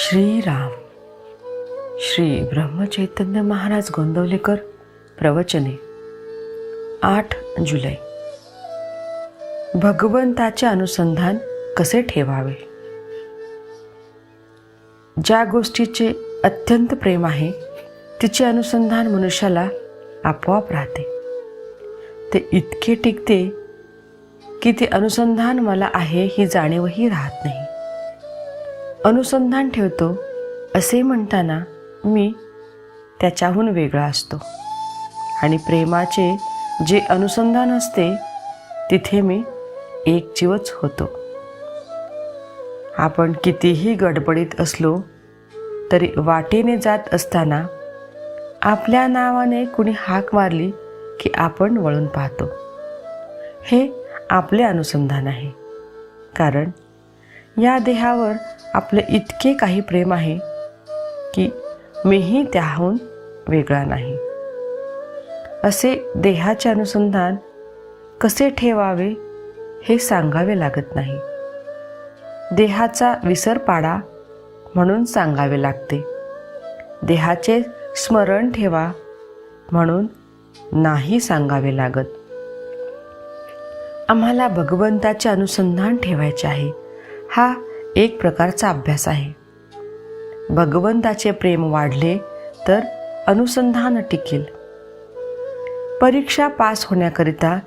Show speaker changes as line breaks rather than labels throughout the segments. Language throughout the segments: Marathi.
श्रीराम. श्री ब्रह्मचैतन्य महाराज गोंदवलेकर प्रवचने. आठ जुलै. भगवंताचे अनुसंधान कसे ठेवावे? ज्या गोष्टीचे अत्यंत प्रेम आहे तिचे अनुसंधान मनुष्याला आपोआप राहते. ते इतके टिकते की ते अनुसंधान मला आहे ही जाणीवही राहत नाही. अनुसंधान ठेवतो असे म्हणताना मी त्याच्याहून वेगळा असतो. आणि प्रेमाचे जे अनुसंधान असते तिथे मी एक जीवच होतो. आपण कितीही गडबडीत असलो तरी वाटेने जात असताना आपल्या नावाने कुणी हाक मारली की आपण वळून पाहतो. हे आपले अनुसंधान आहे. कारण या देहावर आपले इतके काही प्रेम आहे की मीही त्याहून वेगळा नाही. असे देहाचे अनुसंधान कसे ठेवावे हे सांगावे लागत नाही. देहाचा विसर पाडा म्हणून सांगावे लागते. देहाचे स्मरण ठेवा म्हणून नाही सांगावे लागत. आम्हाला भगवंताचे अनुसंधान ठेवायचे आहे. हा एक प्रकारचा अभ्यास आहे. भगवंताचे प्रेम वाढले तर अनुसंधान टिकेल. परीक्षा पास होण्याकरिता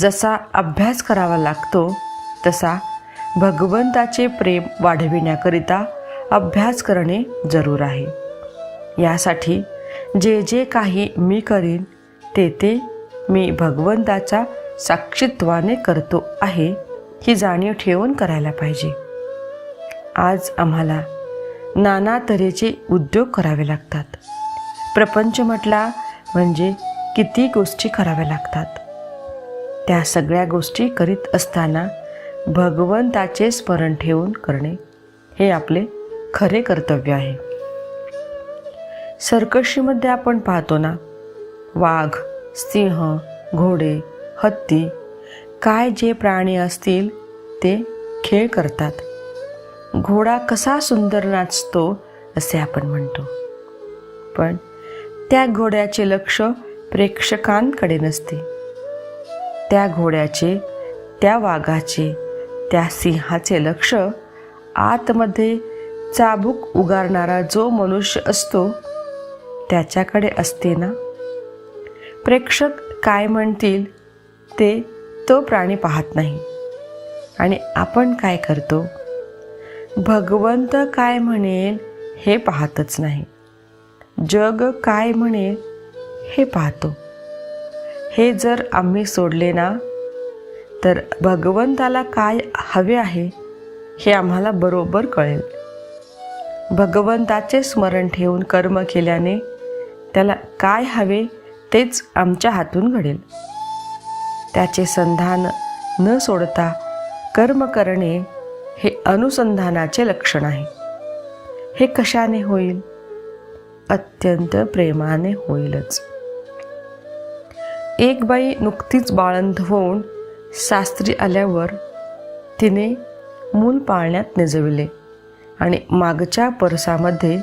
जसा अभ्यास करावा लागतो तसा भगवंताचे प्रेम वाढविण्याकरिता अभ्यास करणे जरूर आहे. यासाठी जे जे काही मी करीन ते ते मी भगवंताच्या साक्षित्वाने करतो आहे ही जाणीव ठेवून करायला पाहिजे. आज आम्हाला नाना तऱ्हेचे उद्योग करावे लागतात. प्रपंच म्हटला म्हणजे किती गोष्टी कराव्या लागतात. त्या सगळ्या गोष्टी करीत असताना भगवंताचे स्मरण ठेवून करणे हे आपले खरे कर्तव्य आहे. सर्कशीमध्ये आपण पाहतो ना वाघ सिंह घोडे हत्ती काय जे प्राणी असतील ते खेळ करतात. घोडा कसा सुंदर नाचतो असे आपण म्हणतो. पण त्या घोड्याचे लक्ष प्रेक्षकांकडे नसते. त्या घोड्याचे त्या वाघाचे त्या सिंहाचे लक्ष आतमध्ये चाबूक उगारणारा जो मनुष्य असतो त्याच्याकडे असते ना? प्रेक्षक काय म्हणतील ते तो प्राणी पाहत नाही. आणि आपण काय करतो? भगवंत काय म्हणेल हे पाहतच नाही. जग काय म्हणेल हे पाहतो. हे जर आम्ही सोडले ना तर भगवंताला काय हवे आहे हे आम्हाला बरोबर कळेल. भगवंताचे स्मरण ठेवून कर्म केल्याने त्याला काय हवे तेच आमच्या हातून घडेल. त्याचे संधान न सोडता कर्म करणे हे अनुसंधानाचे लक्षण आहे. हे कशाने होईल? अत्यंत प्रेमाने होईलच. एक बाई नुकतीच बाळंत होऊन शास्त्री आल्यावर तिने मूल पाळण्यात निजविले आणि मागच्या परसामध्ये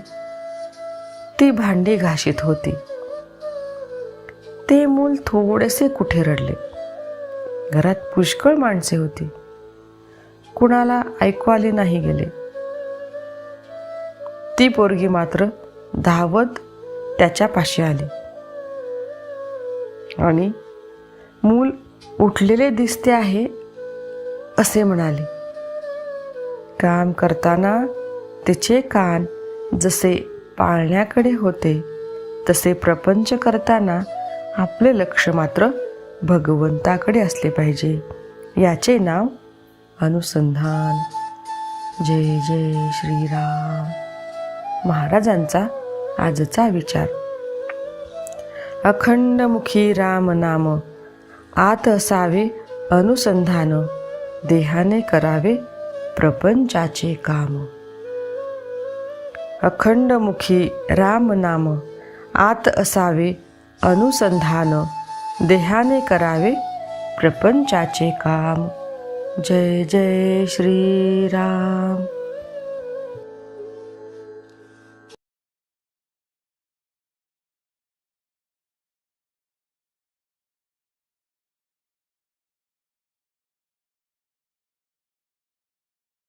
ती भांडी घाशीत होती. ते मूल थोडेसे कुठे रडले. घरात पुष्कळ माणसे होती. कुणाला ऐकू आले नाही गेले. ती पोरगी मात्र धावत त्याच्या पाशी आली. आणि मूल उठलेले दिसते आहे असे म्हणाले. काम करताना तिचे कान जसे पाळण्याकडे होते तसे प्रपंच करताना आपले लक्ष मात्र भगवंताकडे असले पाहिजे याचे नाव अनुसंधान. जय जय श्रीराम. महाराजांचा आजचा विचार. अखंडमुखी राम नाम आत असावे अनुसंधान देहाने करावे प्रपंचाचे काम. अखंडमुखी राम नाम आत असावे अनुसंधान देहाने करावे प्रपंचाचे काम. जय जय श्रीराम।